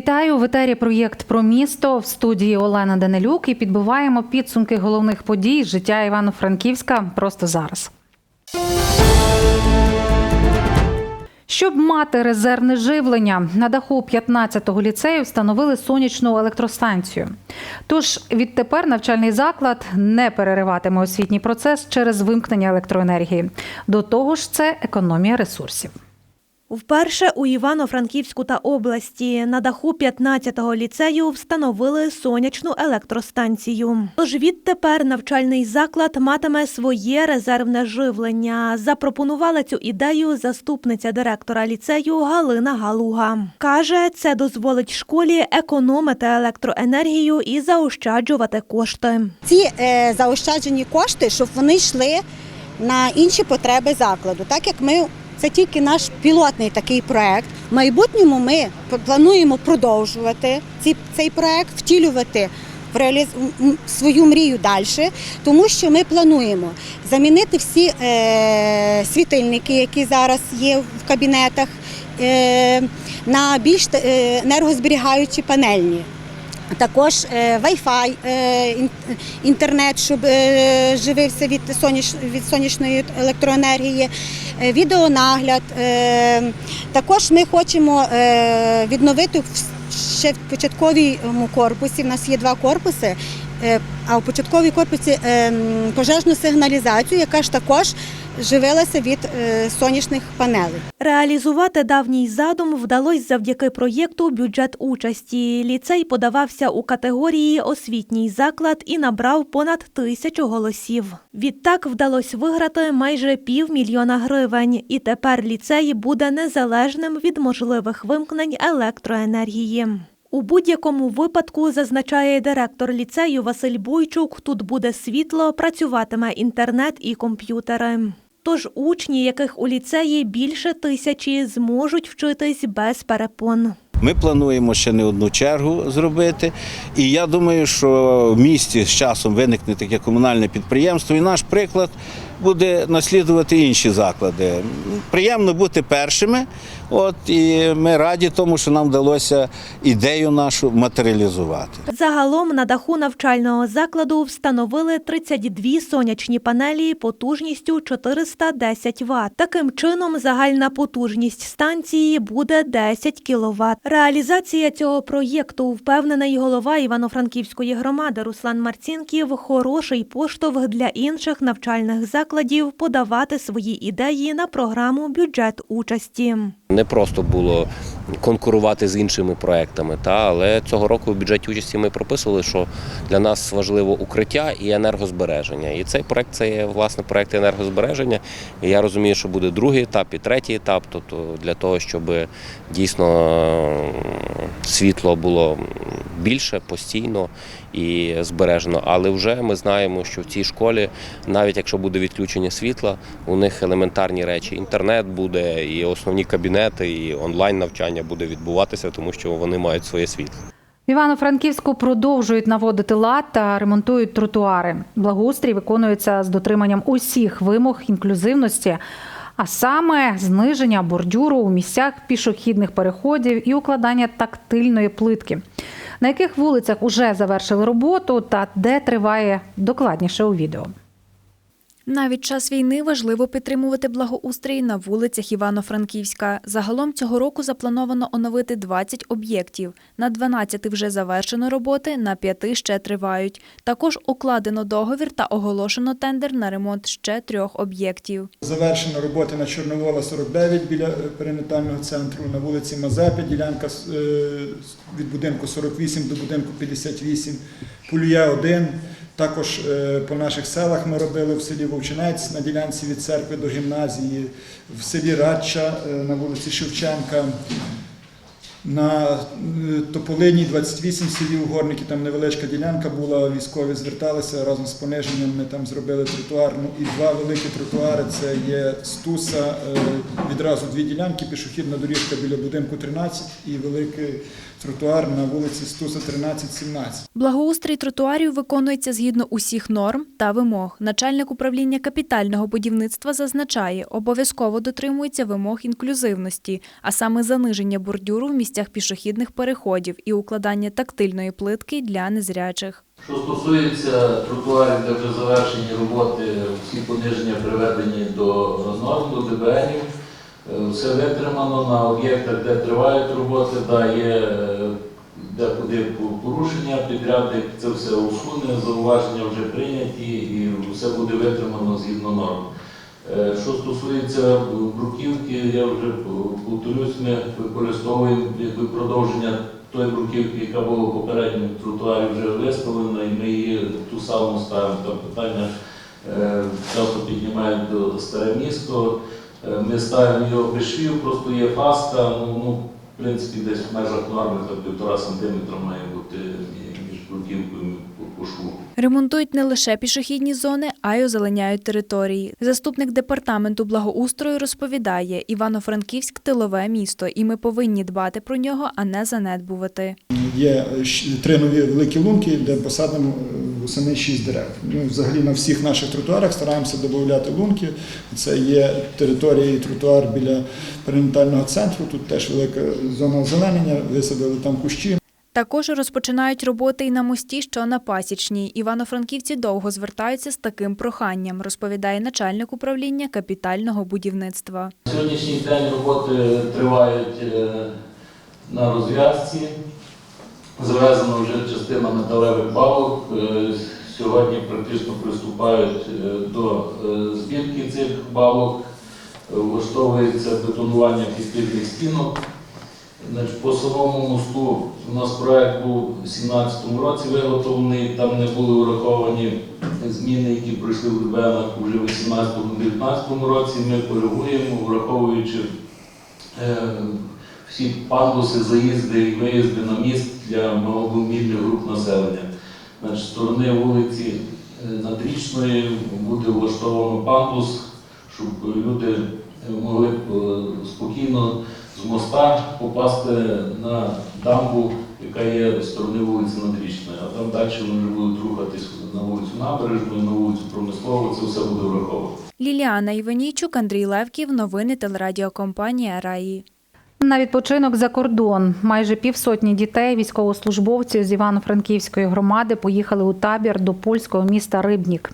Вітаю в етері проєкт про місто в студії Олена Данилюк і підбиваємо підсумки головних подій життя Івано-Франківська просто зараз. Щоб мати резервне живлення, на даху 15-го ліцею встановили сонячну електростанцію. Тож відтепер навчальний заклад не перериватиме освітній процес через вимкнення електроенергії. До того ж, це економія ресурсів. Вперше у Івано-Франківську та області на даху 15-го ліцею встановили сонячну електростанцію. Тож відтепер навчальний заклад матиме своє резервне живлення. Запропонувала цю ідею заступниця директора ліцею Галина Галуга. Каже, це дозволить школі економити електроенергію і заощаджувати кошти. ці е, заощаджені кошти, щоб вони йшли на інші потреби закладу. Так як ми це тільки наш пілотний такий проект. В майбутньому ми плануємо продовжувати цей проект, втілювати в реаліз... свою мрію далі, тому що ми плануємо замінити всі е, світильники, які зараз є в кабінетах, е, на більш е, енергозберігаючі панельні. Також е, Wi-Fi, е, інтернет, щоб е, живився від, соняш, від сонячної електроенергії, відеонагляд. Також ми хочемо відновити ще в початковому корпусі. У нас є два корпуси. А в початковій корпусі е, пожежну сигналізацію, яка ж також живилася від е, сонячних панелей. Реалізувати давній задум вдалося завдяки проєкту Бюджет участі. Ліцей подавався у категорії освітній заклад і набрав понад тисячу голосів. Відтак вдалося виграти майже півмільйона гривень, і тепер ліцей буде незалежним від можливих вимкнень електроенергії. У будь-якому випадку, зазначає директор ліцею Василь Бойчук, тут буде світло, працюватиме інтернет і комп'ютери. Тож учні, яких у ліцеї більше тисячі, зможуть вчитись без перепон. Ми плануємо ще не одну чергу зробити. І я думаю, що в місті з часом виникне таке комунальне підприємство, і наш приклад буде наслідувати інші заклади. Приємно бути першими. От і ми раді тому, що нам вдалося ідею нашу матеріалізувати. Загалом на даху навчального закладу встановили 32 сонячні панелі потужністю 410 Вт. Таким чином, загальна потужність станції буде 10 кВт. Реалізація цього проєкту, впевнений голова Івано-Франківської громади Руслан Марцінків, хороший поштовх для інших навчальних закладів подавати свої ідеї на програму бюджет участі. Не просто було конкурувати з іншими проектами, та але цього року в бюджеті участі ми прописували, що для нас важливо укриття і енергозбереження. І цей проект це є власне проект енергозбереження. І я розумію, що буде другий етап і третій етап. Тобто для того, щоб дійсно світло було більше постійно і збережено. Але вже ми знаємо, що в цій школі, навіть якщо буде відключення світла, у них елементарні речі. Інтернет буде, і основні кабінети, і онлайн навчання буде відбуватися, тому що вони мають своє світло. Івано-Франківську продовжують наводити лад та ремонтують тротуари. Благоустрій виконується з дотриманням усіх вимог інклюзивності, а саме зниження бордюру у місцях пішохідних переходів і укладання тактильної плитки. На яких вулицях уже завершили роботу та де триває докладніше у відео. Навіть час війни важливо підтримувати благоустрій на вулицях Івано-Франківська. Загалом цього року заплановано оновити 20 об'єктів. На 12 вже завершено роботи, на 5 ще тривають. Також укладено договір та оголошено тендер на ремонт ще трьох об'єктів. Завершено роботи на Чорновола 49 біля е, перинатального центру, на вулиці Мазепи, ділянка е, від будинку 48 до будинку 58, Пулюя 1. Також е, по наших селах ми робили в селі Вовчинець на ділянці від церкви до гімназії, в селі Радча е, на вулиці Шевченка. На е, Тополині 28 в селі Угорники, там невеличка ділянка була, військові зверталися разом з пониженням. Ми там зробили тротуар. Ну і два великі тротуари. Це є Стуса, відразу дві ділянки, пішохідна доріжка біля будинку 13 і великий тротуар на вулиці Стуса 13-17. Благоустрій тротуарів виконується згідно усіх норм та вимог. Начальник управління капітального будівництва зазначає, обов'язково дотримується вимог інклюзивності, а саме заниження бордюру в місцях пішохідних переходів і укладання тактильної плитки для незрячих. Що стосується тротуарів, де вже завершені роботи, всі пониження приведені до норм, до ДБНів, все витримано на об'єктах, де тривають роботи, да, є е, декуди порушення, підрядник це все усуне, зауваження вже прийняті і все буде витримано згідно норм. Е, Що стосується бруківки, я вже повторюсь, ми використовуємо якби продовження тої бруківки, яка була в попередньому тротуарі вже виставлена, і ми її ту саму ставимо. Там питання е, часто піднімають до старе місто. Е, Ми ставимо його без швів, просто є фаска, ну, ну в принципі, десь в межах норми там півтора сантиметра має бути між бруківкою і по- шву. Ремонтують не лише пішохідні зони, а й озеленяють території. Заступник департаменту благоустрою розповідає, Івано-Франківськ тилове місто, і ми повинні дбати про нього, а не занедбувати. Є три нові великі лунки, де посадимо е, восени шість дерев. Ну, взагалі на всіх наших тротуарах стараємося додати лунки. Це є територія і тротуар біля перинатального центру. Тут теж велика зона озеленення, висадили там кущі. Також розпочинають роботи і на мості, що на Пасічній. Івано-франківці довго звертаються з таким проханням, розповідає начальник управління капітального будівництва. Сьогоднішній день роботи тривають е, на розв'язці. Завезена вже частина металевих балок. Е, Сьогодні практично приступають е, до е, збірки цих балок. Влаштовується бетонування підпірних стінок. По самому мосту у нас проект був у 2017 році виготовлений, там не були враховані зміни, які пройшли в ДБНах вже в 2018-2019 році. Ми коригуємо, враховуючи всі пандуси, заїзди і виїзди на міст для маломобільних груп населення. Значить, сторони вулиці е, Надрічної буде влаштовано пандус, щоб люди могли б е, спокійно з моста попасти на дамбу, яка є з сторони вулиці Надрічної, а там далі вони будуть рухатись на вулицю Набережну, на вулицю Промислову, це все буде враховано. Ліліана Іванійчук, Андрій Левків, новини телерадіокомпанія Раї. На відпочинок за кордон майже півсотні дітей, військовослужбовців з Івано-Франківської громади поїхали у табір до польського міста Рибнік.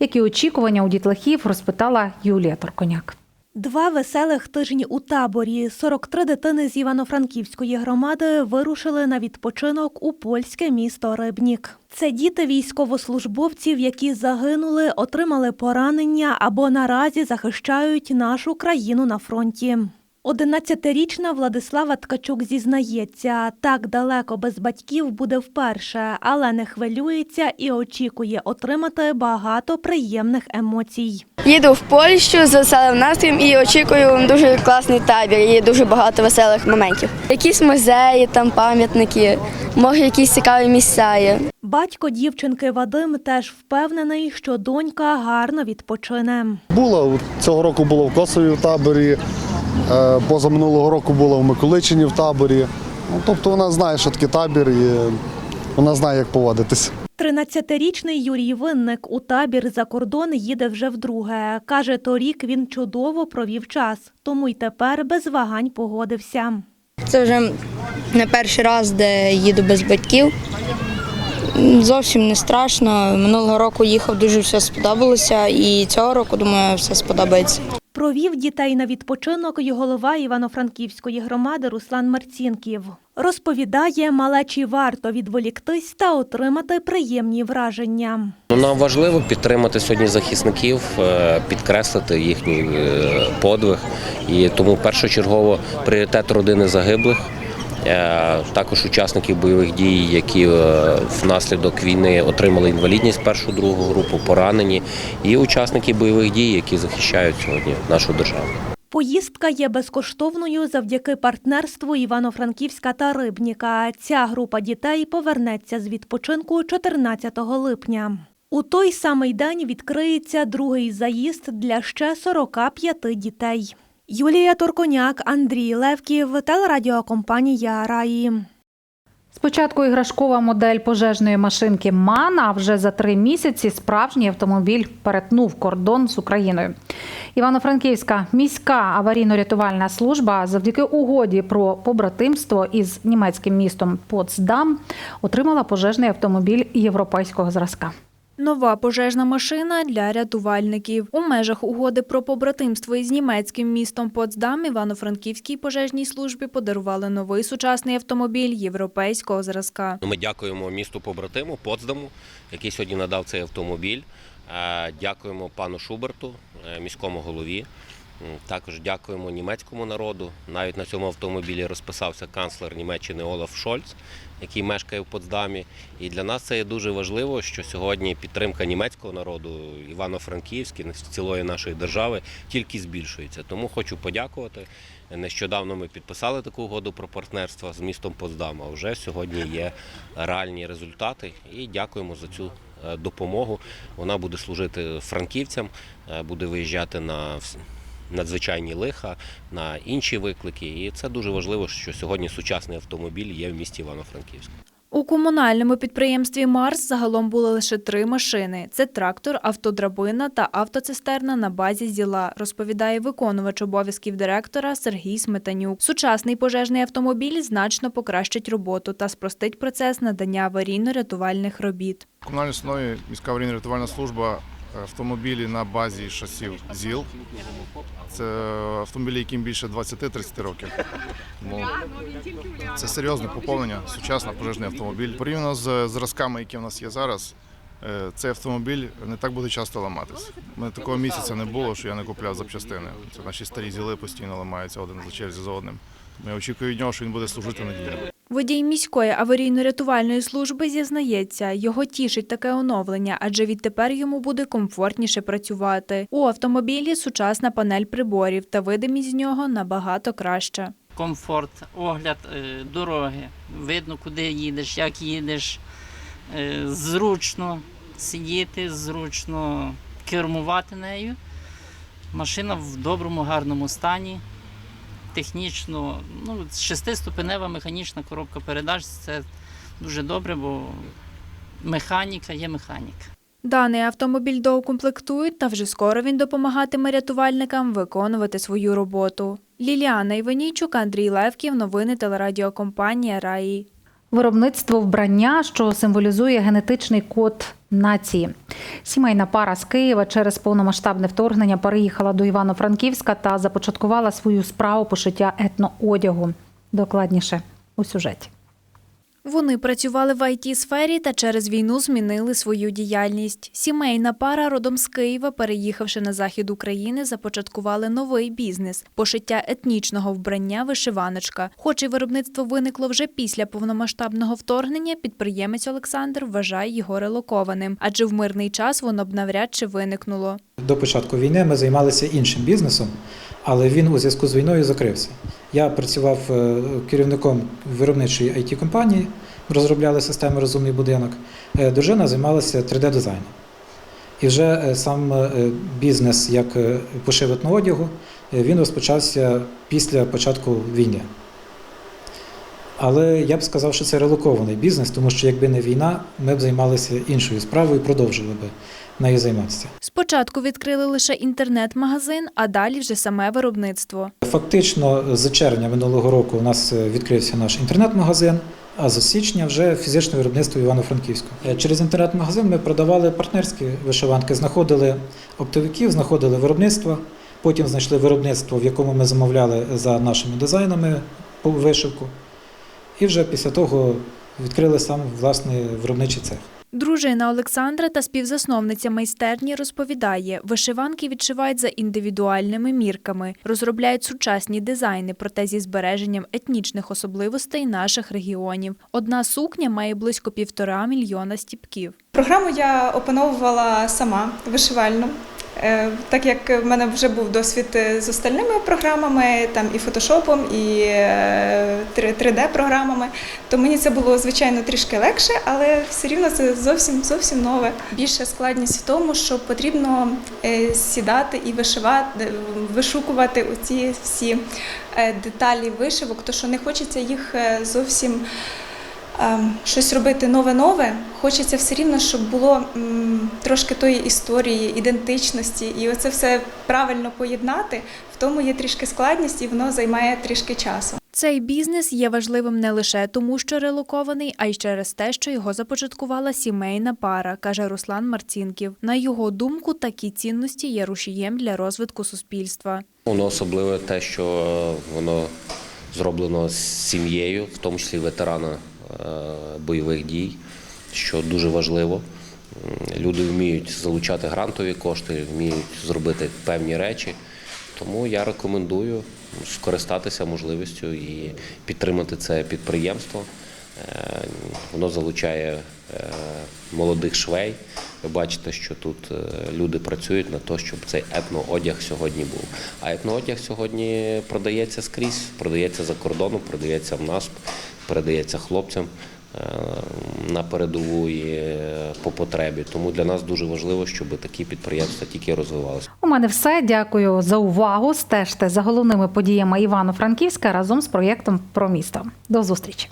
Які очікування у дітлахів розпитала Юлія Торконяк. Два веселих тижні у таборі. 43 дитини з Івано-Франківської громади вирушили на відпочинок у польське місто Рибнік. Це діти військовослужбовців, які загинули, отримали поранення або наразі захищають нашу країну на фронті. 11-річна Владислава Ткачук зізнається, так далеко без батьків буде вперше, але не хвилюється і очікує отримати багато приємних емоцій. Їду в Польщу з веселим настроєм і очікую дуже класний табір. І дуже багато веселих моментів. Якісь музеї, там пам'ятники, може якісь цікаві місця є. Батько дівчинки Вадим теж впевнений, що донька гарно відпочине. Була цього року була в Косові в таборі, позаминулого року була в Миколичині в таборі. Ну, тобто вона знає, що таке табір, і вона знає, як поводитись. 13-річний Юрій Винник у табір за кордон їде вже вдруге. Каже, торік він чудово провів час, тому й тепер без вагань погодився. Це вже не перший раз, де їду без батьків. Зовсім не страшно. Минулого року їхав, дуже все сподобалося, і цього року, думаю, все сподобається. Провів дітей на відпочинок і голова Івано-Франківської громади Руслан Марцінків. Розповідає, малечі варто відволіктись та отримати приємні враження. Ну, Нам важливо підтримати сьогодні захисників, е, підкреслити їхній е, подвиг. І тому першочергово пріоритет родини загиблих, також учасників бойових дій, які е, внаслідок війни отримали інвалідність першу другу групу, поранені, і учасники бойових дій, які захищають сьогодні нашу державу. Поїздка є безкоштовною завдяки партнерству Івано-Франківська та Рибніка. Ця група дітей повернеться з відпочинку 14 липня. У той самий день відкриється другий заїзд для ще 45 дітей. Юлія Торконяк, Андрій Левків, телерадіокомпанія Раї. Спочатку іграшкова модель пожежної машинки Мана, а вже за три місяці справжній автомобіль перетнув кордон з Україною. Івано-Франківська міська аварійно-рятувальна служба завдяки угоді про побратимство із німецьким містом Потсдам отримала пожежний автомобіль європейського зразка. Нова пожежна машина для рятувальників. У межах угоди про побратимство із німецьким містом Потсдам Івано-Франківській пожежній службі подарували новий сучасний автомобіль європейського зразка. Ми дякуємо місту побратиму Потсдаму, який сьогодні надав цей автомобіль. Е, Дякуємо пану Шуберту, е, міському голові. Також дякуємо німецькому народу. Навіть на цьому автомобілі розписався канцлер Німеччини Олаф Шольц, який мешкає в Потсдамі. І для нас це є дуже важливо, що сьогодні підтримка німецького народу, Івано-Франківський, цілої нашої держави тільки збільшується. Тому хочу подякувати. Нещодавно ми підписали таку угоду про партнерство з містом Потсдам, а вже сьогодні є реальні результати. І дякуємо за цю е, допомогу. Вона буде служити франківцям, е, буде виїжджати на надзвичайні лиха, на інші виклики. І це дуже важливо, що сьогодні сучасний автомобіль є в місті Івано-Франківськ. У комунальному підприємстві Марс загалом було лише три машини: це трактор, автодрабина та автоцистерна на базі зіла, розповідає виконувач обов'язків директора Сергій Сметанюк. Сучасний пожежний автомобіль значно покращить роботу та спростить процес надання аварійно-рятувальних робіт. В комунальній основі міська аварійно-рятувальна служба е, автомобілі на базі шасів ЗІЛ. Це автомобілі, яким більше 20-30 років. Це серйозне поповнення, сучасний пожежний автомобіль. Порівняно з зразками, які в нас є зараз, е, цей автомобіль не так буде часто ламатись. У мене такого місяця не було, що я не купляв запчастини. Це наші старі зіли постійно ламаються один за черзі за одним. Я очікую від нього, що він буде служити надійно. Водій міської аварійно-рятувальної служби зізнається, його тішить таке оновлення, адже відтепер йому буде комфортніше працювати. У автомобілі сучасна панель приборів та видимість з нього набагато краща. комфорт, огляд е, дороги. Видно, куди їдеш, як їдеш. Е, Зручно сидіти, зручно кермувати нею. Машина в доброму, гарному стані. Технічно, ну, шестиступенева механічна коробка передач це дуже добре, бо механіка є механіка. Даний автомобіль доукомплектують, та вже скоро він допомагатиме рятувальникам виконувати свою роботу. Ліліана Іванійчук, Андрій Левків, новини телерадіокомпанія Раї. Виробництво вбрання, що символізує генетичний код нації. Сімейна пара з Києва через повномасштабне вторгнення переїхала до Івано-Франківська та започаткувала свою справу пошиття етноодягу. Докладніше у сюжеті. Вони працювали в it сфері та через війну змінили свою діяльність. Сімейна пара родом з Києва, переїхавши на захід України, започаткували новий бізнес пошиття етнічного вбрання вишиваночка. Хоч і виробництво виникло вже після повномасштабного вторгнення, підприємець Олександр вважає його релокованим, адже в мирний час воно б навряд чи виникнуло. До початку війни ми займалися іншим бізнесом, але він у зв'язку з війною закрився. Я працював е, керівником виробничої it компанії розробляли системи Розумний будинок. Е, Дружина займалася 3D-дизайном. І вже е, сам бізнес як е, пошив одягу він розпочався після початку війни. Але я б сказав, що це релокований бізнес, тому що якби не війна, ми б займалися іншою справою і продовжили б нею займатися. Спочатку відкрили лише інтернет-магазин, а далі вже саме виробництво. Фактично, з червня минулого року у нас е, відкрився наш інтернет-магазин, а з січня вже фізичне виробництво Івано-Франківську. Е, Через інтернет-магазин ми продавали партнерські вишиванки, знаходили оптовиків, знаходили виробництво. Потім знайшли виробництво, в якому ми замовляли за нашими дизайнами вишивку. І вже після того відкрили сам власний виробничий цех. Дружина Олександра та співзасновниця майстерні розповідає, вишиванки відшивають за індивідуальними мірками, розробляють сучасні дизайни, проте зі збереженням етнічних особливостей наших регіонів. Одна сукня має близько півтора мільйона стіпків. Програму я опановувала сама вишивальну. Е, Так як в мене вже був досвід е, з остальними програмами, там і фотошопом, і 3D-програмами, то мені це було звичайно трішки легше, але все рівно це зовсім зовсім нове. Більша складність в тому, що потрібно е, сідати і вишивати, вишукувати оці всі е, деталі вишивок, то що не хочеться їх е, зовсім щось робити нове-нове, хочеться все рівно, щоб було трошки тої історії, ідентичності, і оце все правильно поєднати. В тому є трішки складність, і воно займає трішки часу. Цей бізнес є важливим не лише тому, що релокований, а й через те, що його започаткувала сімейна пара, каже Руслан Марцінків. На його думку, такі цінності є рушієм для розвитку суспільства. Воно особливе те, що е, воно зроблено з сім'єю, в тому числі ветерана бойових дій, що дуже важливо. Люди вміють залучати грантові кошти, вміють зробити певні речі. Тому я рекомендую скористатися можливістю і підтримати це підприємство. Е, Воно залучає е, молодих швей. Ви бачите, що тут е, люди працюють на те, щоб цей етноодяг сьогодні був. А етноодяг сьогодні продається скрізь, продається за кордоном, продається в нас, передається хлопцям е, на передову і е, по потребі. Тому для нас дуже важливо, щоб такі підприємства тільки розвивалися. У мене все. Дякую за увагу. Стежте за головними подіями Івано-Франківська разом з проєктом про місто. До зустрічі.